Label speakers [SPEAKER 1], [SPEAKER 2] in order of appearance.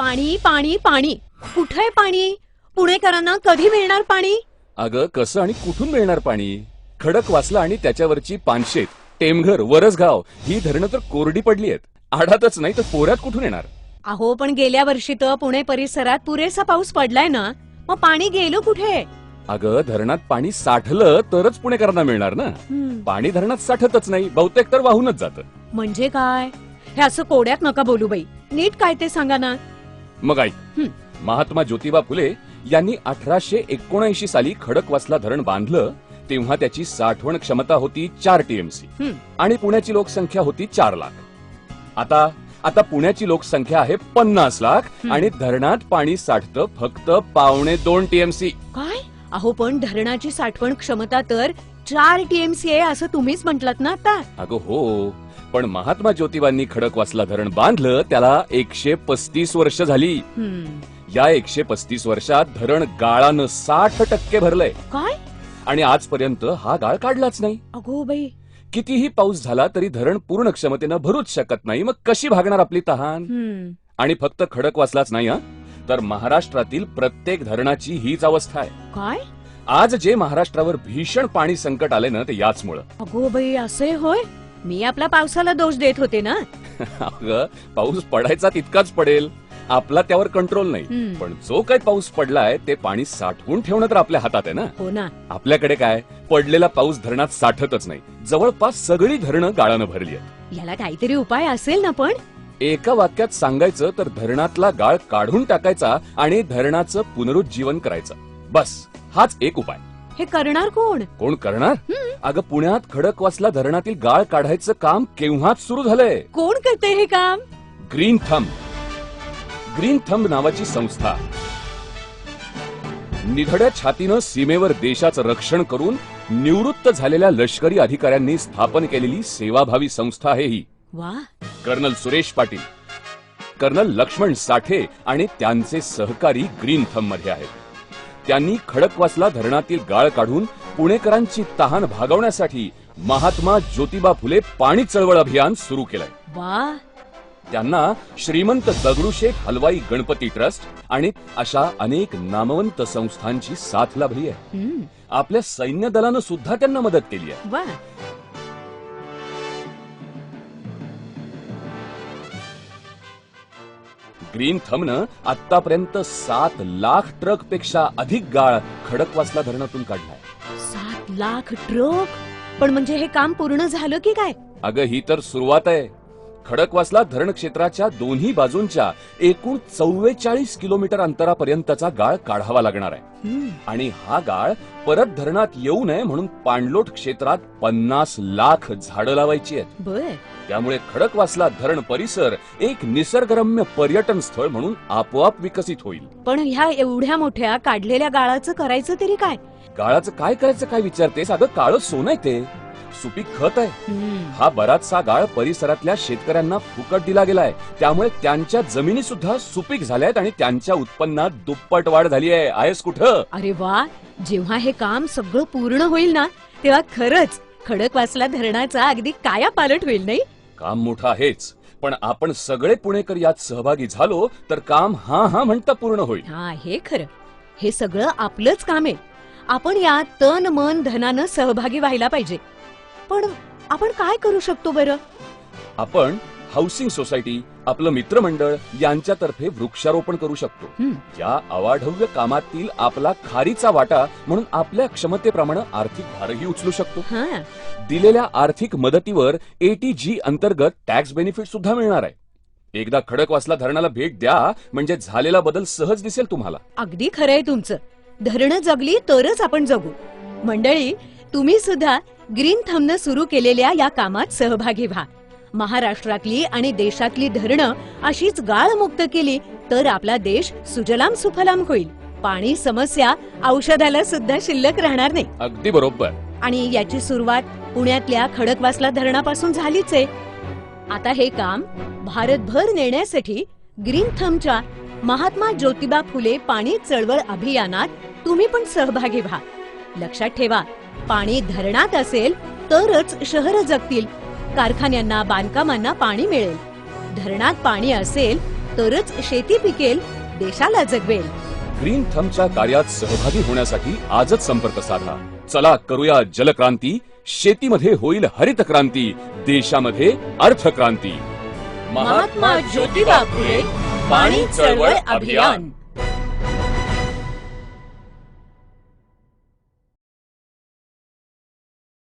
[SPEAKER 1] पाणी पाणी पाणी. कुठे पाणी? पुणेकरांना कधी मिळणार पाणी?
[SPEAKER 2] अगं कसं आणि कुठून मिळणार पाणी? खडकवासला आणि त्याच्यावरची पानशेत टेमघर वरसगाव ही धरणं तर कोरडी पडली आहेत आडातच नाही तर पोऱ्यात कुठून येणार?
[SPEAKER 1] अहो पण गेल्या वर्षी तर पुणे परिसरात पुरेसा पाऊस पडलाय ना. मग पाणी गेलं कुठे?
[SPEAKER 2] अगं धरणात पाणी साठलं तरच पुणेकरांना मिळणार ना.
[SPEAKER 1] हम्म,
[SPEAKER 2] पाणी धरणात साठतच नाही बहुतेक तर वाहूनच जातं.
[SPEAKER 1] म्हणजे काय? हे असं कोड्यात नका बोलू बाई. नीट काय ते सांगा ना.
[SPEAKER 2] मग आई. महात्मा ज्योतिबा फुले यांनी अठराशे एकोणऐंशी साली खडकवासला धरण बांधलं तेव्हा त्याची साठवण क्षमता होती चार टीएमसी. आणि पुण्याची लोकसंख्या होती चार लाख. आता आता पुण्याची लोकसंख्या आहे पन्नास लाख. आणि धरणात पाणी साठतं फक्त पावणे दोन टीएमसी.
[SPEAKER 1] काय? अहो पण धरणाची साठवण क्षमता तर चार टीएमसी आहे असं तुम्हीच म्हटलात ना आता.
[SPEAKER 2] अगं हो पण महात्मा ज्योतिबांनी खडकवासला धरण बांधलं त्याला एकशे पस्तीस वर्ष झाली. या एकशे पस्तीस वर्षात धरण गाळानं साठ टक्के भरलंय.
[SPEAKER 1] काय?
[SPEAKER 2] आणि आजपर्यंत हा गाळ काढलाच नाही.
[SPEAKER 1] अगो बाई.
[SPEAKER 2] कितीही पाऊस झाला तरी धरण पूर्ण क्षमतेनं भरूच शकत नाही. मग कशी भागणार आपली तहान? आणि फक्त खडकवासलाच नाही हा? तर महाराष्ट्रातील प्रत्येक धरणाची हीच अवस्था आहे.
[SPEAKER 1] काय?
[SPEAKER 2] आज जे महाराष्ट्रावर भीषण पाणी संकट आले ना ते याचमुळं.
[SPEAKER 1] अगो बाई असे होय? मी आपला पावसाला दोष देत होते ना?
[SPEAKER 2] अगं पाऊस पडायचा तितकाच पडेल. आपला त्यावर कंट्रोल नाही.
[SPEAKER 1] हम्म.
[SPEAKER 2] पण जो काही पाऊस पडलाय ते पाणी साठवून ठेवणं तर आपल्या हातात आहे ना?
[SPEAKER 1] हो ना.
[SPEAKER 2] आपल्याकडे काय? पडलेला पाऊस धरणात साठतच नाही. जवळपास सगळी धरणं गाळानं भरली आहेत.
[SPEAKER 1] याला काहीतरी उपाय असेल ना पण?
[SPEAKER 2] एका वाक्यात सांगायचं तर धरणातला गाळ काढून टाकायचा आणि धरणाचं पुनरुज्जीवन करायचं. बस हाच एक उपाय.
[SPEAKER 1] हे करणार कोण?
[SPEAKER 2] कोण करणार? अगं पुण्यात खडकवासला धरणातील गाळ काढायचं काम केव्हाच सुरू झालंय?
[SPEAKER 1] कोण करते हे काम?
[SPEAKER 2] Green thumb. ग्रीन थंब नावाची संस्था. निधड्या छातीनं सीमेवर देशाचं रक्षण करून निवृत्त झालेल्या लष्करी अधिकाऱ्यांनी स्थापन केलेली सेवाभावी संस्था आहे ही.
[SPEAKER 1] वा.
[SPEAKER 2] कर्नल सुरेश पाटील कर्नल लक्ष्मण साठे आणि त्यांचे सहकारी ग्रीन थंबमध्ये आहेत. त्यांनी खडकवासला धरणातील गाळ काढून पुणेकरांची तहान भागवण्यासाठी महात्मा ज्योतिबा फुले पाणी चळवळ अभियान सुरू केलंय.
[SPEAKER 1] वा.
[SPEAKER 2] त्यांना श्रीमंत दगडूशेठ हलवाई गणपती ट्रस्ट आणि अशा अनेक नामवंत संस्थांची साथ लाभली आहे. आपल्या सैन्य दलानं सुद्धा त्यांना मदत केली आहे.
[SPEAKER 1] वा.
[SPEAKER 2] ग्रीन थंबनं आतापर्यंत सात लाख ट्रकपेक्षा अधिक गाळ खडकवासला धरणातून काढलाय.
[SPEAKER 1] सात लाख ट्रक? पण म्हणजे हे काम पूर्ण झालं की काय?
[SPEAKER 2] अगं ही तर सुरुवात आहे. खडकवासला धरण क्षेत्राच्या दोन्ही बाजूंच्या एकूण चव्वेचाळीस किलोमीटर अंतरापर्यंतचा गाळ काढावा लागणार आहे. आणि हा गाळ परत धरणात येऊ नये म्हणून पाणलोट क्षेत्रात पन्नास लाख झाडं लावायची आहेत. त्यामुळे खडकवासला धरण परिसर एक निसर्गरम्य पर्यटन स्थळ म्हणून आपोआप विकसित होईल.
[SPEAKER 1] पण ह्या एवढ्या मोठ्या काढलेल्या गाळाचं करायचं तरी काय?
[SPEAKER 2] गाळाचं काय करायचं काय विचारतेस? अगं काळं सोनं आहे ते. सुपीक खत आहे. हा बराचसा गाळ परिसरातल्या शेतकऱ्यांना फुकट दिला गेलाय. त्यामुळे त्यांच्या जमिनी सुद्धा सुपीक झाल्यात आणि त्यांच्या उत्पन्नात दुप्पट वाढ झाली आहे. आहेस कुठं?
[SPEAKER 1] अरे वा जेव्हा हे काम सगळं पूर्ण होईल ना तेव्हा खरंच खडकवासला धरणाचा अगदी काया पालट होईल नाही?
[SPEAKER 2] काम मोठं आहेच. पण आपण सगळे पुणेकर यात सहभागी झालो तर काम हा हा म्हणता पूर्ण होईल.
[SPEAKER 1] हा हे खरं. हे सगळं आपलंच काम आहे. आपण यात तन मन धनानं सहभागी व्हायला पाहिजे. पण आपण काय करू शकतो बरं?
[SPEAKER 2] आपण हाऊसिंग सोसायटी आपलं मित्रमंडळ यांच्यातर्फे वृक्षारोपण करू शकतो. या अवाढव्य कामातील आपला खारीचा वाटा म्हणून आपल्या क्षमतेप्रमाणे आर्थिक भारही उचलू शकतो.
[SPEAKER 1] हा.
[SPEAKER 2] दिलेल्या आर्थिक मदतीवर एटीजी अंतर्गत टॅक्स बेनिफिट सुद्धा मिळणार आहे. एकदा खडकवासला धरणाला भेट द्या म्हणजे झालेला बदल सहज दिसेल तुम्हाला.
[SPEAKER 1] अगदी खरंय तुमचं. धरणं जगली तरच आपण जगू. मंडळी तुम्ही सुद्धा ग्रीन थंबनं सुरू केलेल्या या कामात सहभागी व्हा. महाराष्ट्रातली आणि देशातली धरणं अशीच गाळमुक्त केली तर आपला देश सुजलाम सुफलाम होईल. पाणी समस्या औषधाला सुद्धा शिल्लक राहणार नाही.
[SPEAKER 2] अगदी बरोबर.
[SPEAKER 1] आणि याची सुरुवात पुण्यातल्या खडकवासला धरणापासून झालीच आहे. आता हे काम भारतभर नेण्यासाठी ग्रीन थंबच्या महात्मा ज्योतिबा फुले पाणी चळवळ अभियानात तुम्ही पण सहभागी व्हा. लक्षात ठेवा पाणी धरणात असेल तरच शहर जगतील. कारखान्यांना बांधकामांना पाणी मिळेल. धरणात पाणी असेल तरच शेती पिकेल देशाला जगवेल.
[SPEAKER 2] ग्रीन थमच्या कार्यात सहभागी होण्यासाठी आजच संपर्क साधा. चला करूया जलक्रांती. शेतीमध्ये होईल हरित क्रांती. देशामध्ये अर्थक्रांती.
[SPEAKER 1] महात्मा ज्योतिबा फुले पाणी चळवळ अभियान.